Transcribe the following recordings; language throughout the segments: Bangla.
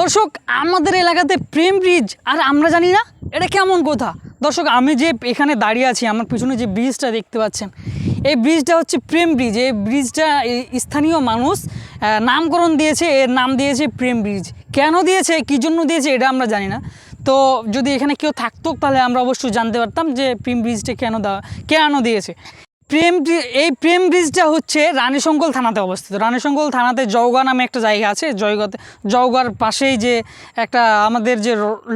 দর্শক, আমাদের এলাকাতে প্রেম ব্রিজ আর আমরা জানি না এটা কেমন কথা। দর্শক, আমি যে এখানে দাঁড়িয়ে আছি, আমার পিছনে যে ব্রিজটা দেখতে পাচ্ছেন, এই ব্রিজটা হচ্ছে প্রেম ব্রিজ এই ব্রিজটা স্থানীয় মানুষ নামকরণ দিয়েছে, এর নাম দিয়েছে প্রেম ব্রিজ কেন দিয়েছে, কী জন্য দিয়েছে, এটা আমরা জানি না। তো যদি এখানে কেউ থাকতো, তাহলে আমরা অবশ্যই জানতে পারতাম যে প্রেম ব্রিজটা কেন দেওয়া কেন দিয়েছে। প্রেম এই প্রেম ব্রিজটা হচ্ছে রানীশঙ্কল থানাতে অবস্থিত। রানীশঙ্কল থানাতে জওগা নামে একটা জায়গা আছে, জয়গাতে, জওগার পাশেই যে একটা আমাদের যে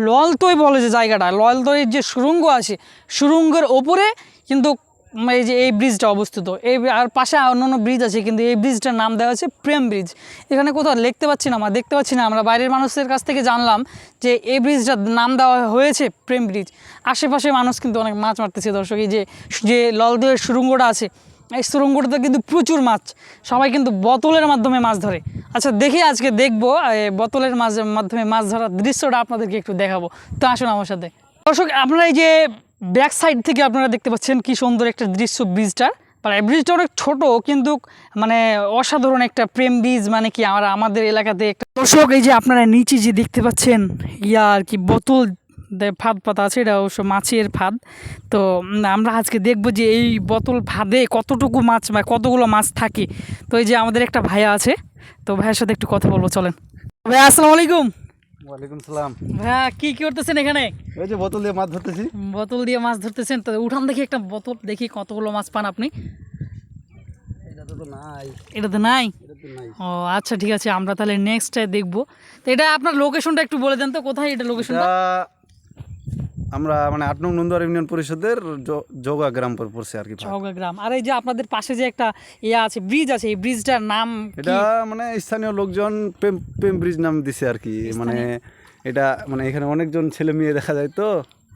ললতই বলে যে জায়গাটা, ললতইয়ের যে সুরঙ্গ আছে, সুরঙ্গের ওপরে কিন্তু এই যে এই ব্রিজটা অবস্থিত। এই আর পাশে অন্যান্য ব্রিজ আছে, কিন্তু এই ব্রিজটার নাম দেওয়া হচ্ছে প্রেম ব্রিজ এখানে কোথাও লিখতে পাচ্ছি না আমরা, দেখতে পাচ্ছি না আমরা। বাইরের মানুষদের কাছ থেকে জানলাম যে এই ব্রিজটার নাম দেওয়া হয়েছে প্রেম ব্রিজ আশেপাশে মানুষ কিন্তু অনেক মাছ মারতেছে, দর্শক। এই যে যে ললদয়ের সুরঙ্গটা আছে, এই সুরঙ্গটাতে কিন্তু প্রচুর মাছ। সবাই কিন্তু বোতলের মাধ্যমে মাছ ধরে। আচ্ছা দেখি আজকে দেখব বোতলের মাছ মাধ্যমে মাছ ধরার দৃশ্যটা আপনাদেরকে একটু দেখাবো। তো আসুন আমার সাথে। দর্শক, আপনারা এই যে ব্যাক সাইড থেকে আপনারা দেখতে পাচ্ছেন কি সুন্দর একটা দৃশ্য ব্রিজটার মানে ব্রিজটা অনেক ছোট, কিন্তু মানে অসাধারণ একটা প্রেম ব্রিজ মানে কি আমরা আমাদের এলাকাতে একটা দর্শক, এই যে আপনারা নিচে যে দেখতে পাচ্ছেন, ইয়া আর কি বোতল ফাঁদ পাতা আছে, এটা অবশ্য মাছের ফাঁদ। তো আমরা আজকে দেখব যে এই বোতল ফাঁদে কতটুকু মাছ বা কতগুলো মাছ থাকে। তো এই যে আমাদের একটা ভাইয়া আছে, তো ভাইয়ের সাথে একটু কথা বলব, চলেন। ভাইয়া, আসসালামু আলাইকুম। ওয়ালাইকুম সালাম। ভাইয়া কি কি করতেছেন এখানে? ওই যে বোতল দিয়ে মাছ ধরতেছি। বোতল দিয়ে মাছ ধরতেছেন তো উঠান দেখি একটা বোতল দেখি কতগুলো মাছ পান আপনি। এটা তো নাই। ও আচ্ছা ঠিক আছে আমরা তাহলে নেক্সট দেখব। তো এটা আপনার লোকেশনটা একটু বলে দেন তো কোথায় এটা লোকেশনটা আমরা মানে আট নং নন্দুয়ার ইউনিয়ন পরিষদের জৌগা গ্রাম পর পড়ছে আর কি চৌগা গ্রাম। আর এই যে আপনাদের পাশে যে একটা ইয়ে আছে ব্রিজ আছে এই ব্রিজটার নাম এটা মানে স্থানীয় লোকজন প্রেম প্রেম ব্রিজ নাম দিছে আর কি। মানে এটা মানে এখানে অনেকজন ছেলে মেয়ে দেখা যায় তো।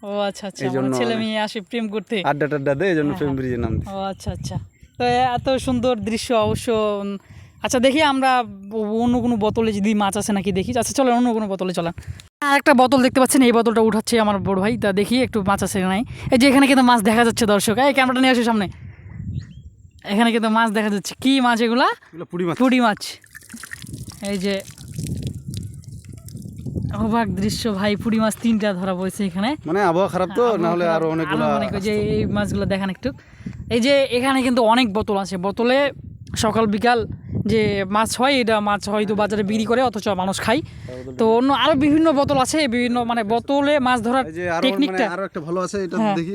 ও আচ্ছা আচ্ছা। ছেলে মেয়ে আসে প্রেম করতে। আড্ডা টাড্ডা দেয় এই জন্য প্রেম ব্রিজের নাম দিছে। ও আচ্ছা আচ্ছা। তো এত সুন্দর দৃশ্য অবশ্য আচ্ছা দেখি আমরা অন্য কোনো বোতলে যদি মাছ আছে নাকি দেখি। আচ্ছা চলো অন্য কোনো বোতলে চলেন। আর একটা বোতল দেখতে পাচ্ছেন এই বোতলটা উঠাচ্ছে আমার বড় ভাই। তা দেখি একটু মাছ আছে নাই। এই যে এখানে কিন্তু মাছ দেখা যাচ্ছে দর্শক। এই ক্যামেরাটা নিয়ে আসো সামনে। এখানে কিন্তু মাছ দেখা যাচ্ছে। কি মাছ এগুলা? এগুলো পুরি মাছ। পুঁটি মাছ। এই যে অবাক দৃশ্য ভাই পুঁটি মাছ তিনটা ধরা পড়েছে এখানে। মানে আবহাওয়া খারাপ তো না হলে আরও অনেকগুলো যে এই মাছগুলো দেখেন একটু। এই যে এখানে কিন্তু অনেক বোতল আছে। বোতলে সকাল বিকাল যে মাছ হয় এটা মাছ হয়তো বাজারে বিক্রি করে অথচ মানুষ খায়। তো অন্য আরও বিভিন্ন বোতল আছে বিভিন্ন মানে বোতলে মাছ ধরার যে আরও মানে টেকনিকটা আরও একটা ভালো আছে এটা হ্যাঁ। দেখি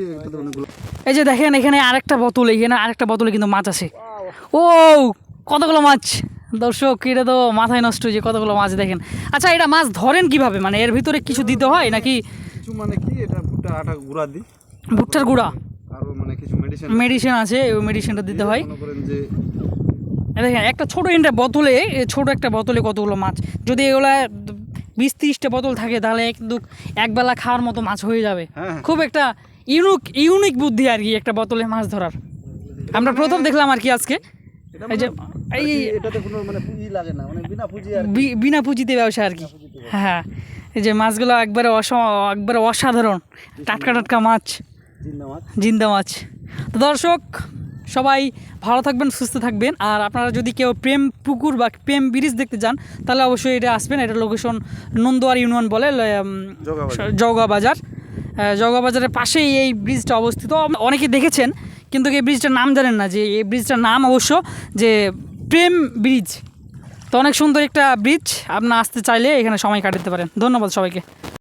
এই যে দেখেন এখানে আরেকটা বোতল এখানে আরেকটা বোতলে কিন্তু মাছ আছে। ও কতগুলো মাছ? দর্শক এটা তো মাথায় নষ্ট হয়েছে কতগুলো মাছ দেখেন। আচ্ছা এটা মাছ ধরেন কীভাবে? মানে এর ভিতরে কিছু দিতে হয় নাকি? কিছু মানে কি এটা ভুট্টা আটা গুঁড়া দিই। ভুট্টার গুঁড়া। আরও মানে কিছু মেডিসিন মেডিসিন আছে ওই মেডিসিনটা দিতে হয়। মনে করেন যে দেখেন একটা ছোটো একটা বোতলে ছোট একটা বোতলে কতগুলো মাছ? যদি এগুলা বিশ তিরিশটা বোতল থাকে তাহলে কিন্তু একবেলা খাওয়ার মতো মাছ হয়ে যাবে। হ্যাঁ। খুব একটা ইউনিক ইউনিক বুদ্ধি আর কি একটা বোতলে মাছ ধরার। আমরা প্রথম দেখলাম আর কি আজকে। এই যে মানে এই এটাতে কোনো মানে পুঁজি লাগে না মানে বিনা পুঁজি আর বিনা পুঁজিতে ব্যবসা আর কি। হ্যাঁ এই যে মাছগুলো একবারে অস একবারে অসাধারণ। টাটকা টাটকা মাছ। জিন্দা মাছ। জিন্দা মাছ। তো দর্শক সবাই ভালো থাকবেন সুস্থ থাকবেন। আর আপনারা যদি কেউ প্রেম পুকুর বা প্রেম ব্রিজ দেখতে যান তাহলে অবশ্যই এটা আসবেন। এটা লোকেশন নন্দুয়ার ইউনিয়ন বলে জগা বাজার। জগা বাজারের পাশেই এই ব্রিজটা অবস্থিত। অনেকে দেখেছেন কিন্তু এই ব্রিজটার নাম জানেন না যে এই ব্রিজটার নাম অবশ্য যে প্রেম ব্রিজ। তো অনেক সুন্দর একটা ব্রিজ আপনার আসতে চাইলে এখানে সময় কাটাতে পারেন। ধন্যবাদ সবাইকে।